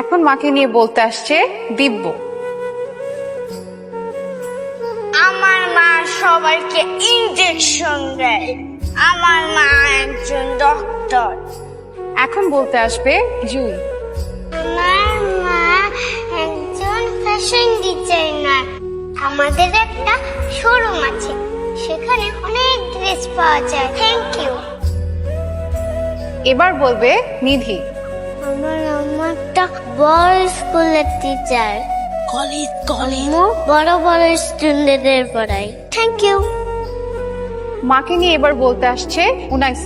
এখন মাকে নিয়ে বলতে আসছে দিব্য। আমার মা সবাইকে ইনজেকশন দেয়। আমার মা একজন ডক্টর এখন বলতে আসবে জুই। আমার মা একজন ফ্যাশন ডিজাইনার আমাদের একটা শোরুম আছে। সেখানে অনেক ড্রেস পাওয়া যায়। থ্যাংক ইউ এবার বলবে নিধি। আমার আমারটা বড় স্কুলের টিচার কলেজ কলেজ। বড় বড় স্টুডেন্টদের পড়াই থ্যাংক ইউ মাকে নিয়ে এবার বলতে আসছে উনাইস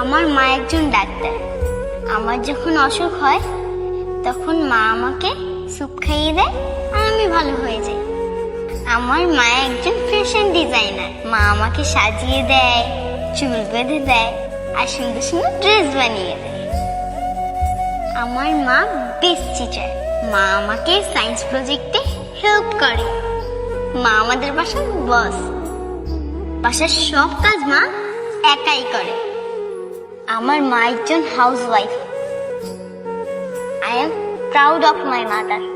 আমার মা একজন ডাক্তার। আমার যখন অসুখ হয়, তখন মা আমাকে স্যুপ খাইয়ে দেয় আর আমি ভালো হয়ে যাই। আমার মা একজন ফ্যাশন ডিজাইনার মা আমাকে সাজিয়ে দেয়, চুল বেঁধে দেয় আর সুন্দর সুন্দর ড্রেস বানিয়ে দেয়। আমার মা বেস্ট টিচার মা আমাকে সায়েন্স প্রজেক্টে হেল্প করে। মা আমাদের বাসার বস বাসার সব কাজ মা একাই করে। আমার মা একজন housewife I am proud of my mother